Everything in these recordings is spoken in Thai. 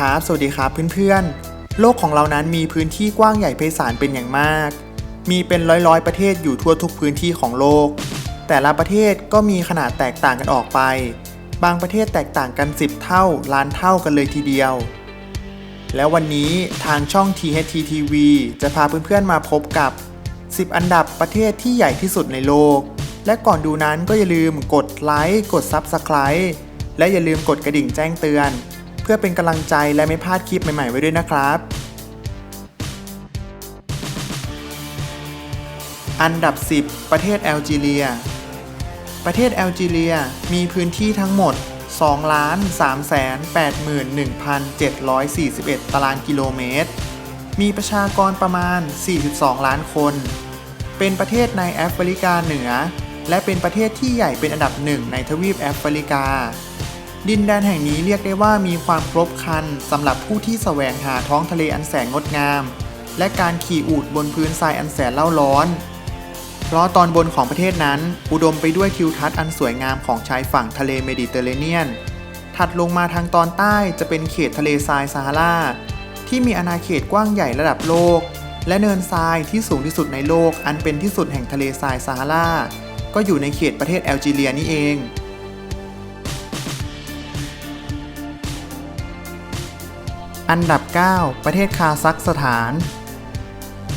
ครับ สวัสดีครับเพื่อนๆ โลกของเรานั้นมีพื้นที่กว้างใหญ่ไพศาลเป็นอย่างมาก มีเป็นร้อยๆประเทศอยู่ทั่วทุกพื้นที่ของโลก แต่ละประเทศก็มีขนาดแตกต่างกันออกไป บางประเทศแตกต่างกัน 10 เท่า ล้านเท่ากันเลยทีเดียว แล้ววันนี้ทางช่อง THT TV จะพาเพื่อนๆมาพบกับ 10 อันดับประเทศที่ใหญ่ที่สุดในโลก และก่อนดูนั้นก็อย่าลืมกดไลค์ กด Subscribe และอย่าลืมกดกระดิ่งแจ้งเตือน พื่อเป็นกำลังใจและไม่พลาดคลิปใหม่ๆไว้ด้วยนะครับ อันดับ 10 ประเทศแอลจีเรีย ประเทศแอลจีเรียมีพื้นที่ทั้งหมด 2 3 8 1 7 4 1 ตารางกิโลเมตร มีประชากรประมาณ 42 ล้านคน เป็นประเทศในแอฟริกาเหนือ และเป็นประเทศที่ใหญ่เป็นอันดับหนึ่งในทวีปแอฟริกา ดินแดนแห่งนี้เรียกได้ว่ามีความครบครันสำหรับผู้ที่แสวงหาท้องทะเลอันแสนงดงาม และการขี่อูฐบนพื้นทรายอันแสนเล่าร้อน เพราะตอนบนของประเทศนั้น อุดมไปด้วยทิวทัศน์อันสวยงามของชายฝั่งทะเลเมดิเตอร์เรเนียน ถัดลงมาทางตอนใต้จะเป็นเขตทะเลทรายซาฮาราที่มีอาณาเขตกว้างใหญ่ระดับโลก และเนินทรายที่สูงที่สุดในโลก อันเป็นที่สุดแห่งทะเลทรายซาฮาราก็อยู่ในเขตประเทศแอลจีเรียนี่เอง อันดับ 9 ประเทศคาซัคสถาน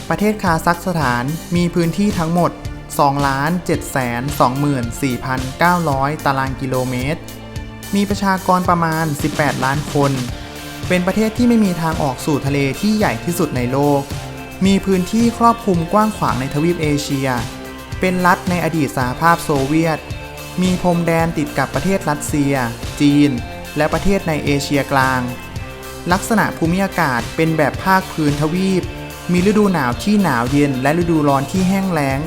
ประเทศคาซัคสถานมีพื้นที่ทั้งหมด 2,724,900 ตารางกิโลเมตร มีประชากรประมาณ 18 ล้านคน เป็นประเทศที่ไม่มีทางออกสู่ทะเลที่ใหญ่ที่สุดในโลก มีพื้นที่ครอบคลุมกว้างขวางในทวีปเอเชีย เป็นรัฐในอดีตสหภาพโซเวียต มีพรมแดนติดกับประเทศรัสเซีย จีน และประเทศในเอเชียกลาง ลักษณะภูมิอากาศเป็นแบบภาคพื้นทวีป มีฤดูหนาวที่หนาวเย็น และฤดูร้อนที่แห้งแล้ง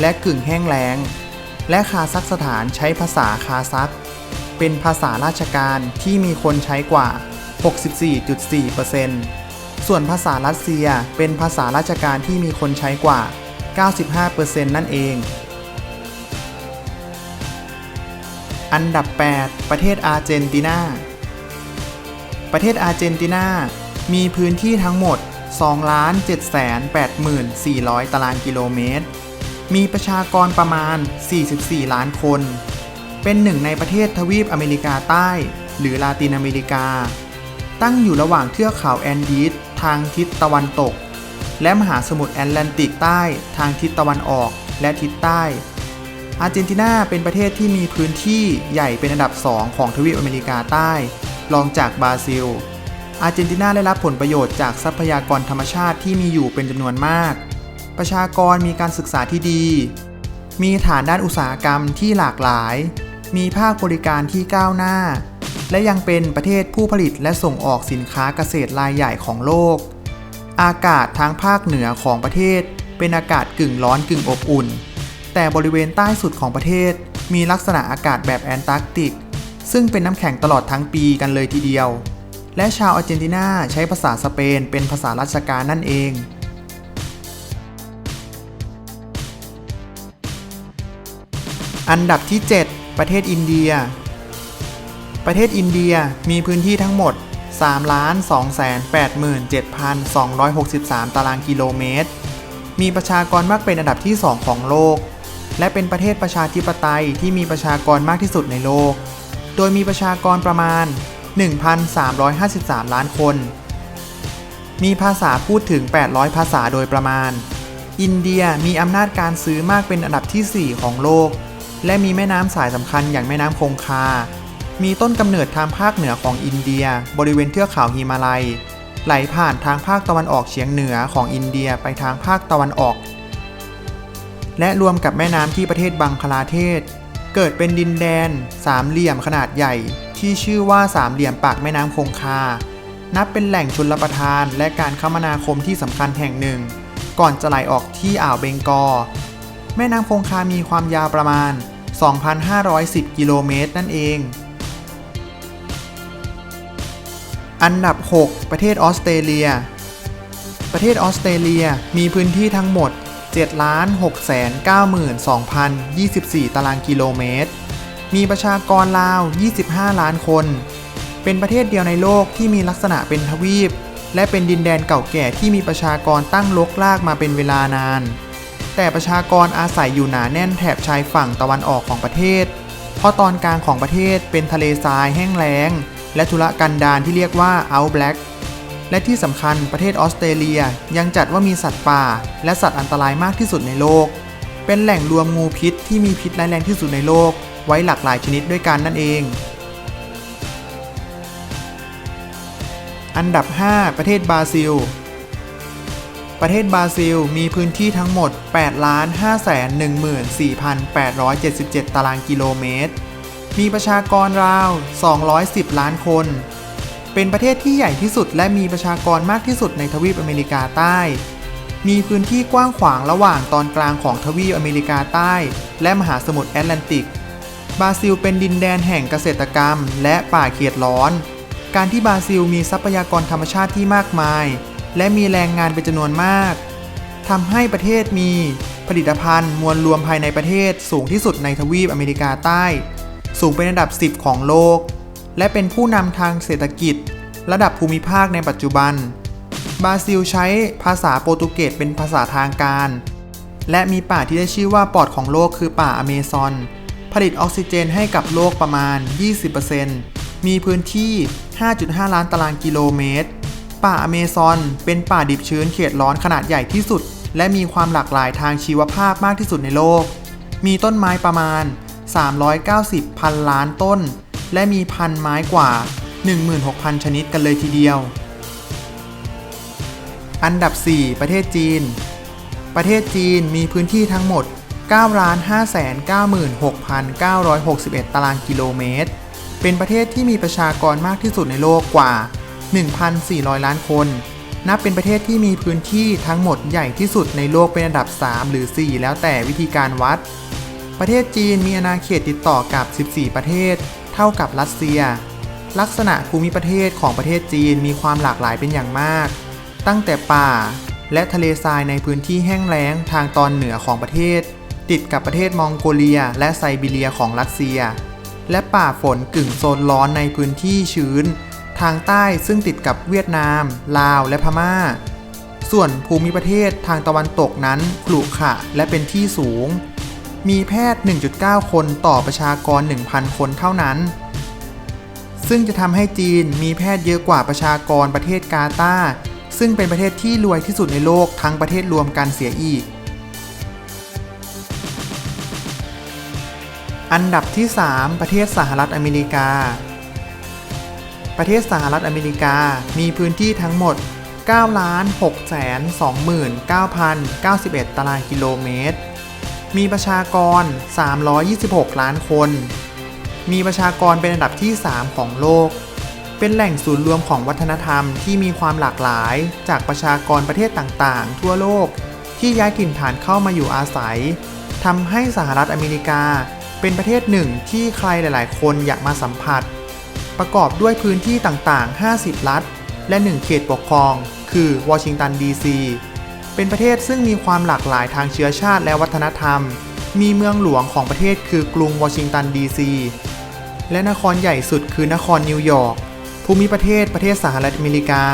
และกึ่งแห้งแล้ง และคาซัคสถานใช้ภาษาคาซัค เป็นภาษาราชการที่มีคนใช้กว่า 64.4%ส่วนภาษารัสเซียเป็นภาษาราชการที่มีคนใช้กว่า 95%นั่นเอง อันดับ 8 ประเทศอาร์เจนตินา ประเทศอาร์เจนตินา มีพื้นที่ทั้งหมด 2,784,400 ตารางกิโลเมตร มีประชากรประมาณ 44 ล้านคน เป็นหนึ่งในประเทศทวีปอเมริกาใต้ หรือลาตินอเมริกา ตั้งอยู่ระหว่างเทือกเขาแอนดีสทางทิศตะวันตก และมหาสมุทรแอตแลนติกใต้ทางทิศตะวันออกและทิศใต้อาร์เจนตินาเป็นประเทศที่มีพื้นที่ใหญ่เป็นอันดับ 2 ของทวีปอเมริกาใต้ รองจากบราซิล อาร์เจนตินาได้รับผลประโยชน์จากทรัพยากรธรรมชาติที่มีอยู่เป็นจำนวนมาก ประชากรมีการศึกษาที่ดี มีฐานด้านอุตสาหกรรมที่หลากหลาย มีภาคบริการที่ก้าวหน้า และยังเป็นประเทศผู้ผลิตและส่งออกสินค้าเกษตรรายใหญ่ของโลก อากาศทางภาคเหนือของประเทศ เป็นอากาศกึ่งร้อนกึ่งอบอุ่น แต่บริเวณใต้สุดของประเทศมีลักษณะอากาศแบบแอนตาร์กติก ซึ่งเป็นน้ำแข็งตลอดทั้งปีกันเลยทีเดียว และชาวอาร์เจนตินาใช้ภาษาสเปนเป็นภาษาราชการนั่นเองอันดับที่ 7 ประเทศอินเดีย ประเทศอินเดียมีพื้นที่ทั้งหมด 3,287,263 ตารางกิโลเมตร มีประชากรมากเป็นอันดับที่ 2 ของโลก และเป็นประเทศประชาธิปไตยที่มีประชากรมากที่สุดในโลก โดยมีประชากรประมาณ 1,353 ล้านคน มีภาษาพูดถึง 800 ภาษาโดยประมาณ อินเดียมีอำนาจการซื้อมากเป็นอันดับที่ 4 ของโลก และมีแม่น้ำสายสำคัญอย่างแม่น้ำคงคา มีต้นกำเนิดทางภาคเหนือของอินเดีย บริเวณเทือกเขาฮิมาลัย ไหลผ่านทางภาคตะวันออกเฉียงเหนือของอินเดียไปทางภาคตะวันออก และรวมกับแม่น้ำที่ประเทศบังคลาเทศ เกิดเป็นดินแดน สามเหลี่ยมขนาดใหญ่ ที่ชื่อว่าสามเหลี่ยมปากแม่น้ำคงคา นับเป็นแหล่งชลประทานและการคมนาคมที่สำคัญแห่งหนึ่ง ก่อนจะไหลออกที่อ่าวเบงกอลแม่น้ำคงคามีความยาวประมาณ 2,510 กิโลเมตรนั่นเอง อันดับ 6 ประเทศออสเตรเลีย ประเทศออสเตรเลียมีพื้นที่ทั้งหมด 7,692,024 ตารางกิโลเมตร มีประชากรราว 25 ล้านคน เป็นประเทศเดียวในโลกที่มีลักษณะเป็นทวีป และเป็นดินแดนเก่าแก่ที่มีประชากรตั้งลกลากมาเป็นเวลานาน แต่ประชากรอาศัยอยู่หนาแน่นแถบชายฝั่งตะวันออกของประเทศ เพราะตอนกลางของประเทศเป็นทะเลทรายแห้งแล้ง และทุรกันดารที่เรียกว่า Outback และที่สำคัญประเทศออสเตรเลียยังจัดว่ามีสัตว์ป่า และสัตว์อันตรายมากที่สุดในโลก เป็นแหล่งรวมงูพิษที่มีพิษร้ายแรงที่สุดในโลก ไว้หลากหลายชนิดด้วยกันนั่นเอง อันดับ 5 ประเทศบราซิล ประเทศบราซิลมีพื้นที่ทั้งหมด 8,514,877 ตารางกิโลเมตร มีประชากรราว 210 ล้านคน เป็นประเทศที่ใหญ่ที่สุดและมีประชากรมากที่สุดในทวีปอเมริกาใต้ มีพื้นที่กว้างขวางระหว่างตอนกลางของทวีปอเมริกาใต้ และมหาสมุทรแอตแลนติก บราซิลเป็นดินแดนแห่งเกษตรกรรม และป่าเขตร้อน การที่บราซิลมีทรัพยากรธรรมชาติที่มากมาย และมีแรงงานเป็นจำนวนมากทำให้ประเทศมีผลิตภัณฑ์ มวลรวมภายในประเทศสูงที่สุดในทวีปอเมริกาใต้ สูงเป็นอันดับ 10 ของโลก และเป็นผู้นำทางเศรษฐกิจ ระดับภูมิภาคในปัจจุบัน บราซิลใช้ภาษาโปรตุเกสเป็นภาษาทางการ และมีป่าที่ได้ชื่อว่าปอดของโลกคือป่าอเมซอน ผลิตออกซิเจนให้กับโลกประมาณ 20%มีพื้นที่ 5.5 ล้านตารางกิโลเมตร ป่าอเมซอนเป็นป่าดิบชื้นเขตร้อนขนาดใหญ่ที่สุด และมีความหลากหลายทางชีวภาพมากที่สุดในโลก มีต้นไม้ประมาณ 390 พันล้านต้น และมีพันไม้กว่า 16,000 ชนิดกันเลยทีเดียว อันดับ 4 ประเทศจีน ประเทศจีนมีพื้นที่ทั้งหมด 9,596,961 ตารางกิโลเมตร เป็นประเทศที่มีประชากรมากที่สุดในโลกกว่า 1,400 ล้านคน นับเป็นประเทศที่มีพื้นที่ทั้งหมดใหญ่ที่สุดในโลกเป็นอันดับ 3 หรือ 4 แล้วแต่วิธีการวัดประเทศจีนมีอาณาเขตติดต่อกับ 14 ประเทศ เท่ากับรัสเซีย ลักษณะภูมิประเทศของประเทศจีนมีความหลากหลายเป็นอย่างมาก ตั้งแต่ป่าและทะเลทรายในพื้นที่แห้งแล้งทางตอนเหนือของประเทศ ติดกับประเทศมองโกเลียและไซบีเรียของรัสเซีย และป่าฝนกึ่งโซนร้อนในพื้นที่ชื้น ทางใต้ซึ่งติดกับเวียดนาม ลาวและพม่า ส่วนภูมิประเทศทางตะวันตกนั้นขรุขระและเป็นที่สูง มีแพทย์ 1.9 คนต่อประชากร 1,000 คนเท่านั้น ซึ่งจะทำให้จีนมีแพทย์เยอะกว่าประชากรประเทศกาตาร์ซึ่งเป็นประเทศที่รวยที่สุดในโลกทั้งประเทศรวมกันเสียอีก อันดับที่ 3 ประเทศสหรัฐอเมริกา ประเทศสหรัฐอเมริกามีพื้นที่ทั้งหมด 9,629,091 ตารางกิโลเมตร มีประชากร 326 ล้านคน มีประชากรเป็นอันดับที่ 3 ของโลก เป็นแหล่งศูนย์รวมของวัฒนธรรมที่มีความหลากหลายจากประชากรประเทศต่างๆ ทั่วโลกที่ย้ายถิ่นฐานเข้ามาอยู่อาศัยทำให้สหรัฐอเมริกาเป็นประเทศหนึ่งที่ใครหลาย ๆ คนอยากมาสัมผัส ประกอบด้วยพื้นที่ต่างๆ 50 รัฐ และ 1 เขตปกครอง คือวอชิงตันดีซี เป็นประเทศซึ่งมีความหลากหลายทางเชื้อชาติและวัฒนธรรม มีเมืองหลวงของประเทศคือกรุงวอชิงตันดีซี และนครใหญ่สุดคือนครนิวยอร์ก ภูมิประเทศประเทศสหรัฐอเมริกา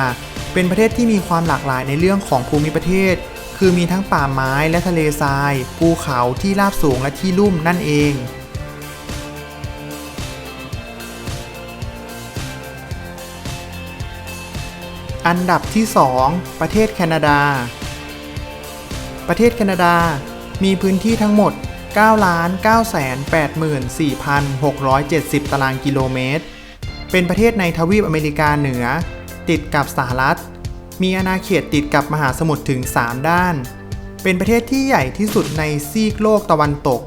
เป็นประเทศที่มีความหลากหลายในเรื่องของภูมิประเทศ คือมีทั้งป่าไม้และทะเลทราย ภูเขาที่ราบสูงและที่ลุ่มนั่นเองอันดับที่ 2 ประเทศแคนาดา ประเทศแคนาดา มีพื้นที่ทั้งหมด 9,984,670 ตารางกิโลเมตร เป็นประเทศในทวีปอเมริกาเหนือ ติดกับสหรัฐ มีอาณาเขตติดกับมหาสมุทรถึง 3 ด้าน เป็นประเทศที่ใหญ่ที่สุดในซีกโลกตะวันตก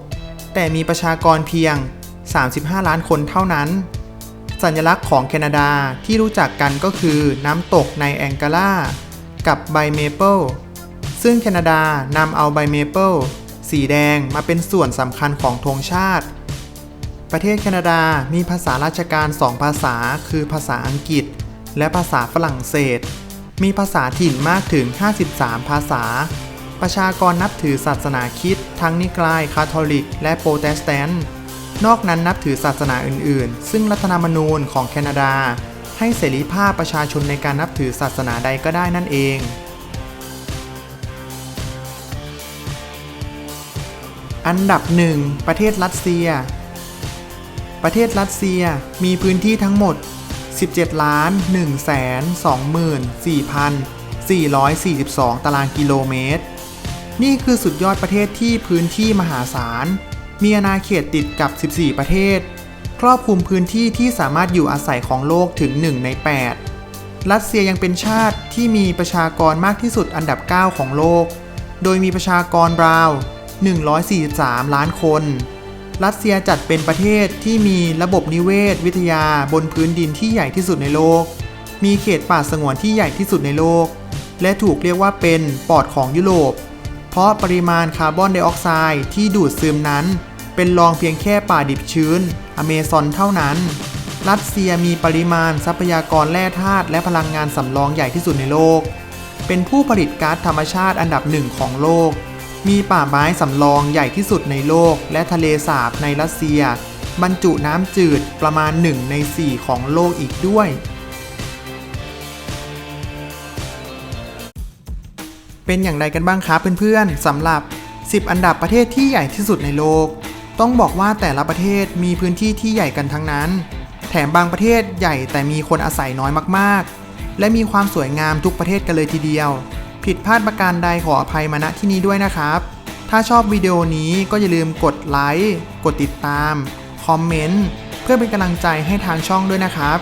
แต่มีประชากรเพียง 35 ล้านคนเท่านั้น สัญลักษณ์ของแคนาดาที่รู้จักกันก็คือน้ำตกในแองการากับใบเมเปิล ซึ่งแคนาดานำเอาใบเมเปิลสีแดงมาเป็นส่วนสำคัญของธงชาติ ประเทศแคนาดามีภาษาราชการ2ภาษา คือภาษาอังกฤษ และภาษาฝรั่งเศส มีภาษาถิ่นมากถึง 53 ภาษา ประชากรนับถือศาสนาคริดทั้งนิกายคาทอลิก และโปรเตสแตนต์ นอกนั้นนับถือศาสนาอื่น ๆ ซึ่งรัฐธรรมนูญของแคนาดา ให้เสรีภาพประชาชนในการนับถือศาสนาใดก็ได้นั่นเอง อันดับ 1 ประเทศรัสเซีย ประเทศรัสเซียมีพื้นที่ทั้งหมด 17ล้าน1แสน24,442 ตารางกิโลเมตร นี่คือสุดยอดประเทศที่พื้นที่มหาศาล มีอาณาเขตติดกับ 14 ประเทศ ครอบคลุมพื้นที่ที่สามารถอยู่อาศัยของโลกถึง 1 ใน 8 รัสเซียยังเป็นชาติที่มีประชากรมากที่สุดอันดับ 9 ของโลก โดยมีประชากรราว 143 ล้านคน รัสเซียจัดเป็นประเทศที่มีระบบนิเวศ วิทยาบนพื้นดินที่ใหญ่ที่สุดในโลก มีเขตป่าสงวนที่ใหญ่ที่สุดในโลก และถูกเรียกว่าเป็นปอดของยุโรป เพราะปริมาณคาร์บอนไดออกไซด์ที่ดูดซึมนั้น เป็นรองเพียงแค่ป่าดิบชื้น อเมซอนเท่านั้น รัสเซียมีปริมาณทรัพยากรแร่ธาตุและพลังงานสำรองใหญ่ที่สุดในโลกเป็นผู้ผลิตก๊าซธรรมชาติอันดับหนึ่งของโลก มีป่าไม้สำรองใหญ่ที่สุดในโลก และทะเลสาบในรัสเซีย บรรจุน้ำจืดประมาณ 1 ใน 4 ของโลกอีกด้วย เป็นอย่างไรกันบ้างครับเพื่อนๆสำหรับ 10 อันดับประเทศที่ใหญ่ที่สุดในโลก ต้องบอกว่าแต่ละประเทศมีพื้นที่ที่ใหญ่กันทั้งนั้น แถมบางประเทศใหญ่แต่มีคนอาศัยน้อยมากๆ และมีความสวยงามทุกประเทศกันเลยทีเดียว ผิดพลาดประการใดขออภัยมาณที่นี้ด้วยนะครับ ถ้าชอบวิดีโอนี้ก็อย่าลืมกดไลค์ กดติดตาม คอมเมนต์ เพื่อเป็นกำลังใจให้ทางช่องด้วยนะครับ